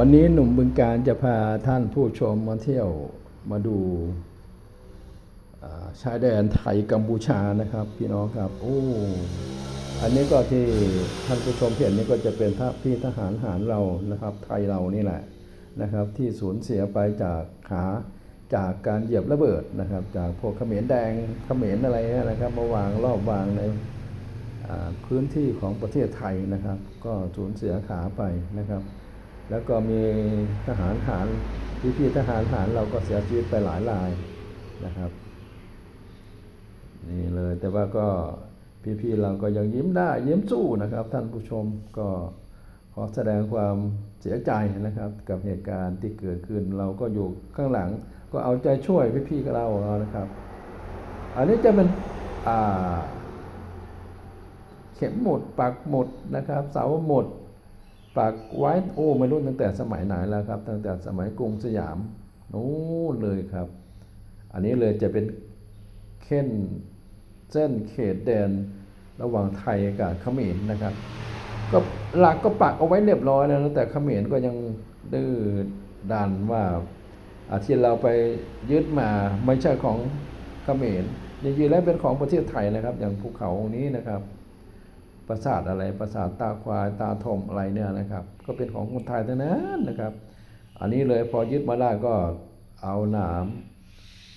วันนี้หนุ่มบึงการจะพาท่านผู้ชมมาเที่ยวมาดูชายแดนไทยกัมพูชานะครับ พี่น้องครับโอ้อันนี้ก็ที่ท่านผู้ชมเห็นนี่ก็จะเป็นทพี่ทหารหารเรานะครับ ไทยเรานี่แหละนะครับ ที่สูญเสียไปจากขาจากการเหยียบระเบิดนะครับ จากพวกเขมรแดงเขมรอะไรนะครับ มาวางรอบวางในพื้นที่ของประเทศไทยนะครับ ก็สูญเสียขาไปนะครับ แล้วก็มีทหารทหารพี่พี่ทหารทหารเราก็เสียชีวิตไปหลายรายนะครับนี่เลยแต่ว่าก็พี่ๆเราก็ยังยิ้มได้ยิ้มสู้นะครับ ท่านผู้ชมก็ขอแสดงความเสียใจนะครับ กับเหตุการณ์ที่เกิดขึ้นเราก็อยู่ข้างหลังก็เอาใจช่วยพี่ๆกับเราเอานะครับ อันนี้จะเป็นเข็มหมดปักหมดนะครับ เสาหมด ปักไว้โอ้ไม่รู้ตั้งแต่สมัยไหนแล้วครับ ตั้งแต่สมัยกรุงสยามนู้นเลยครับ อันนี้เลยจะเป็นเส้นเส้นเขตแดนระหว่างไทยกับเขมรนะครับ ก็หลักก็ปักเอาไว้เรียบร้อยแล้วแต่เขมรก็ยังดื้อดันว่าอาที่เราไปยึดมาไม่ใช่ของเขมรจริงๆแล้วเป็นของประเทศไทยนะครับ อย่างภูเขานี้นะครับ ปราสาทอะไรปราสาทตาควายตาทมอะไรเนี่ยนะครับ ก็เป็นของคนไทยทั้งนั้นนะครับ อันนี้เลยพอยึดมาได้ก็เอาหนาม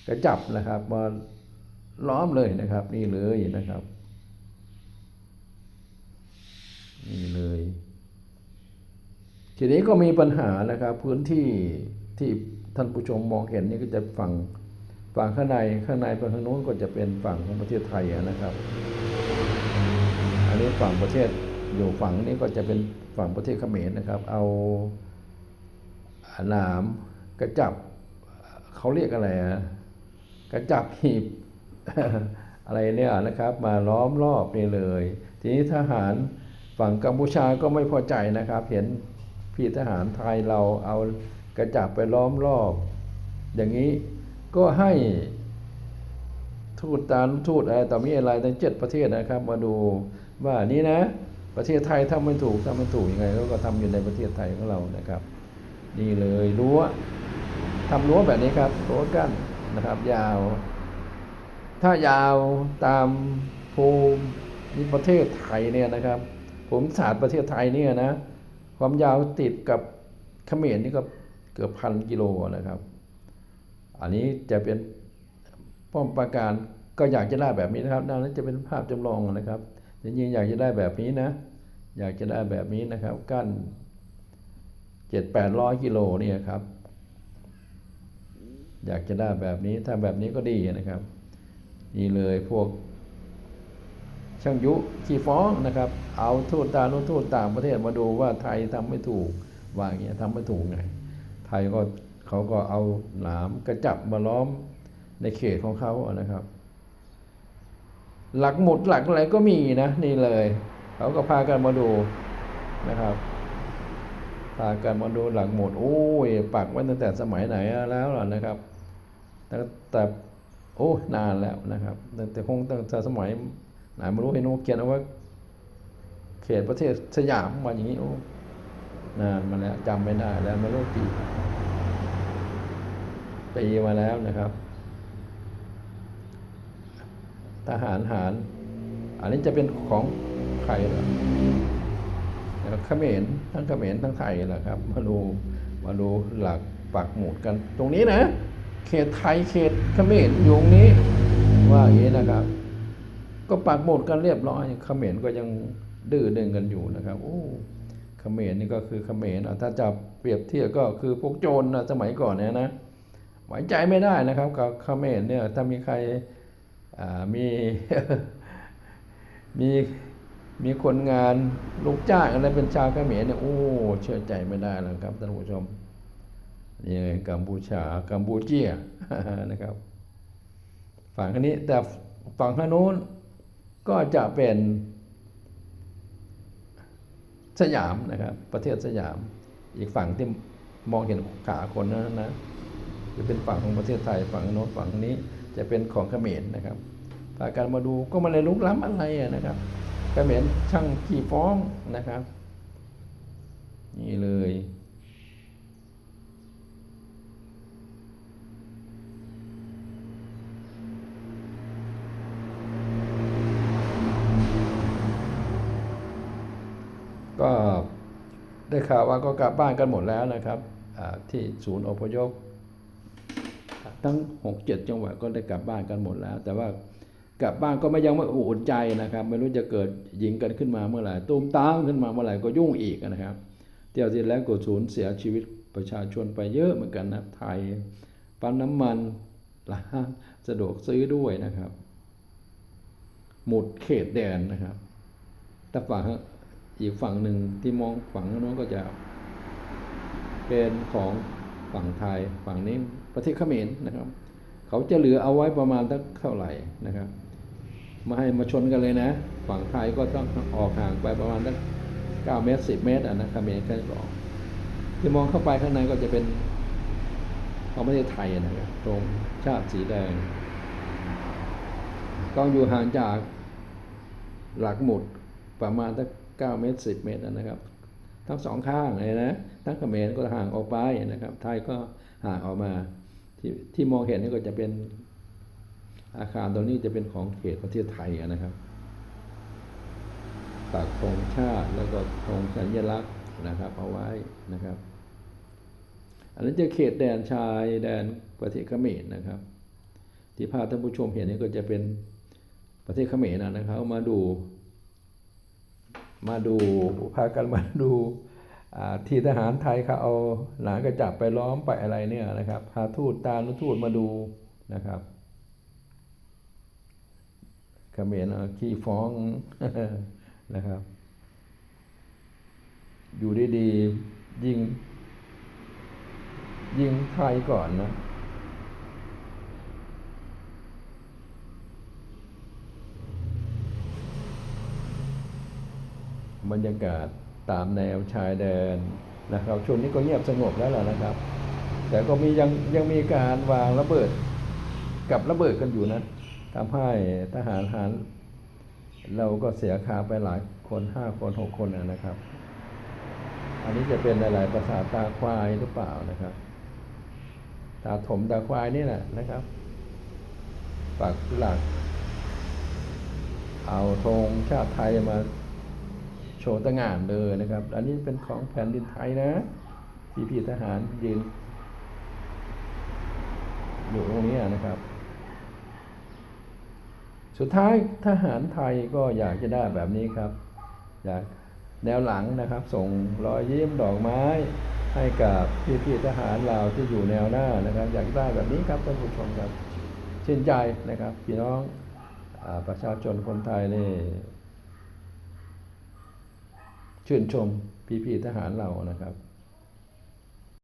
กระจับนะครับมาล้อมเลยนะครับ นี่เลยนะครับนี่เลย ทีนี้ก็มีปัญหานะครับ พื้นที่ที่ท่านผู้ชมมองเห็นนี่ก็จะฝั่งฝั่งข้างในข้างในฝั่งทางโน้นก็จะเป็นฝั่งของประเทศไทยนะครับ อันนี้ฝั่งประเทศอยู่ฝั่งนี้ก็จะเป็นฝั่งประเทศเขมรนะครับ เอาหนามกระจับเขาเรียกอะไรอะกระจับหีบอะไรเนี่ยนะครับ มาล้อมรอบนี่เลย ทีนี้ทหารฝั่งกัมพูชาก็ไม่พอใจนะครับ เห็นพี่ทหารไทยเราเอากระจับไปล้อมรอบ อย่างนี้ก็ให้ทูตตานทูตอะไรต่อมีอะไรทั้งเจ็ดประเทศนะครับ มาดู ว่านี่นะ ประเทศไทยทำไม่ถูกทำไม่ถูกยังไงเขาก็ทำอยู่ในประเทศไทยของเรานะครับนี่เลยรั้วทำรั้วแบบนี้ครับรั้วกั้นนะครับ ยาว ถ้ายาวตามภูมิประเทศไทยเนี่ยนะครับภูมิศาสตร์ประเทศไทยเนี่ยนะความยาวติดกับเขมรนี่ก็เกือบพันกิโลนะครับ อันนี้จะเป็นป้อมปราการก็อยากจะได้แบบนี้นะครับดังนั้นจะเป็นภาพจำลองนะครับ จริงๆอยากจะได้แบบนี้นะ อยากจะได้แบบนี้นะครับ กั้นเจ็ดแปดร้อยกิโลเนี่ยครับ อยากจะได้แบบนี้ถ้าแบบนี้ก็ดีนะครับ นี่เลยพวก ช่างยุขี้ฟ้องนะครับ เอาทูตตานุทูตต่างประเทศมาดูว่าไทยทำไม่ถูกว่าอย่างเงี้ยทำไม่ถูกไงไทยก็เขาก็เอาหนามกระจับมาล้อมในเขตของเขานะครับ หลักหมุดหลักอะไรก็มีนะ นี่เลยเขาก็พากันมาดูนะครับพากันมาดูหลักหมุดโอ้ยปักไว้ตั้งแต่สมัยไหนแล้วล่ะนะครับแต่แต่โอ้นานแล้วนะครับแต่แต่คงตั้งแต่สมัยไหนไม่รู้เห็นโนเขียนเอาไว้เขตประเทศสยามมาอย่างนี้โอ้นานมาแล้วจำไม่ได้แล้วไม่รู้กี่ปีมาแล้วนะครับ ทหารหาร อันนี้จะเป็นของใครเหรอเขมรทั้งเขมรทั้งไทยแหละครับ มาดูมาดูหลักปักหมุดกันตรงนี้นะ เขตไทยเขตเขมรอยู่ตรงนี้ว่าอย่างนี้นะครับ ก็ปักหมุดกันเรียบร้อยเขมรก็ยังดื้อดึงกันอยู่นะครับโอ้เขมรนี่ก็คือเขมรอะถ้าจะเปรียบเทียบก็คือพวกโจรนะสมัยก่อนเนี่ยนะไว้ใจไม่ได้นะครับ กับเขมรเนี่ยถ้ามีใคร มีมีมีคนงานลูกจ้างอะไรเป็นชาวเขมรเนี่ยโอ้เชื่อใจไม่ได้แล้วครับท่านผู้ชมนี่ไงกัมพูชากัมพูเจียนะครับฝั่งนี้แต่ฝั่งข้างนู้นก็จะเป็นสยามนะครับ ประเทศสยาม อีกฝั่งที่มองเห็นขาคนนั้นนะจะเป็นฝั่งของประเทศไทยฝั่งโน้นฝั่งนี้ จะเป็นของเขมรนะครับพากันมาดูก็มาเลยลุกล้ำอะไรนะครับเขมรช่างขี่ฟ้องนะครับ นี่เลยก็ได้ข่าวว่าก็กลับบ้านกันหมดแล้วนะครับที่ศูนย์อพยพ ทั้งหกเจ็ดจังหวัดก็ได้กลับบ้านกันหมดแล้ว แต่ว่ากลับบ้านก็ไม่ยังไม่อุ่นใจนะครับ ไม่รู้จะเกิดยิงกันขึ้นมาเมื่อไหร่ตูมตามขึ้นมาเมื่อไหร่ก็ยุ่งอีกนะครับ เที่ยวที่แล้วก็สูญเสียชีวิตประชาชนไปเยอะเหมือนกันนะไทยปั๊มน้ำมันร้านสะดวกซื้อด้วยนะครับ หมุดเขตแดนนะครับแต่ฝั่งอีกฝั่งหนึ่งที่มองฝั่งโน้นก็จะเป็นของฝั่งไทยฝั่งนี้ ประเทศเขมรนะครับ เขาจะเหลือเอาไว้ประมาณสักเท่าไหร่นะครับมาให้มาชนกันเลยนะ ฝั่งไทยก็ต้องออกห่างไปประมาณสักเก้าเมตรสิบเมตรอะนะเขมรก็จะออกที่มองเข้าไปข้างในก็จะเป็นของประเทศไทยนะครับตรงชาติสีแดงก็อยู่ห่างจากหลักหมุดประมาณสักเก้าเมตรสิบเมตรนะครับ ทั้งสองข้างเลยนะทั้งเขมรก็ห่างออกไปนะครับ ไทยก็ห่างออกมา ที่ที่มองเห็นนี่ก็จะเป็นอาคารตรงนี้จะเป็นของเขตประเทศไทยนะครับปักธงชาติแล้วก็ธงสัญลักษณ์นะครับเอาไว้นะครับ อันนั้นจะเขตแดนชายแดนประเทศเขมรนะครับ ที่ภาพท่านผู้ชมเห็นนี่ก็จะเป็นประเทศเขมรนะครับ มาดู มาดูพากันมาดู ที่ทหารไทยเขาเอาหลานกระจับไปล้อมไปอะไรเนี่ยนะครับ พาทูตตานุทูตมาดูนะครับเขมรขี้ฟ้องนะครับ อยู่ดีๆยิง ยิงไทยก่อนนะบรรยากาศ ตามแนวชายแดนนะครับช่วงนี้ก็เงียบสงบแล้วล่ะนะครับ แต่ก็มียังยังมีการวางระเบิดกับระเบิดกันอยู่นะทำให้ทหารหารเราก็เสียขาไปหลายคนห้าคนหกคนนะครับ อันนี้จะเป็นหลายๆภาษาตาควายหรือเปล่านะครับตาถมตาควายนี่แหละนะครับปักหลัก เอาธงชาติไทยมา โชว์ตงานเลยนะครับ อันนี้เป็นของแผ่นดินไทยนะพี่พี่ทหารยืนอยู่ตรงนี้นะครับ สุดท้ายทหารไทยก็อยากจะได้แบบนี้ครับ อยากแนวหลังนะครับ ส่งรอยยิ้มดอกไม้ให้กับพี่พี่ทหารเราวที่อยู่แนวหน้านะครับ อยากได้แบบนี้ครับท่านผู้ชมครับชื่นใจนะครับพี่น้องอประชาชนคนไทยนี่ ชื่นชมพี่ๆทหารเรานะครับ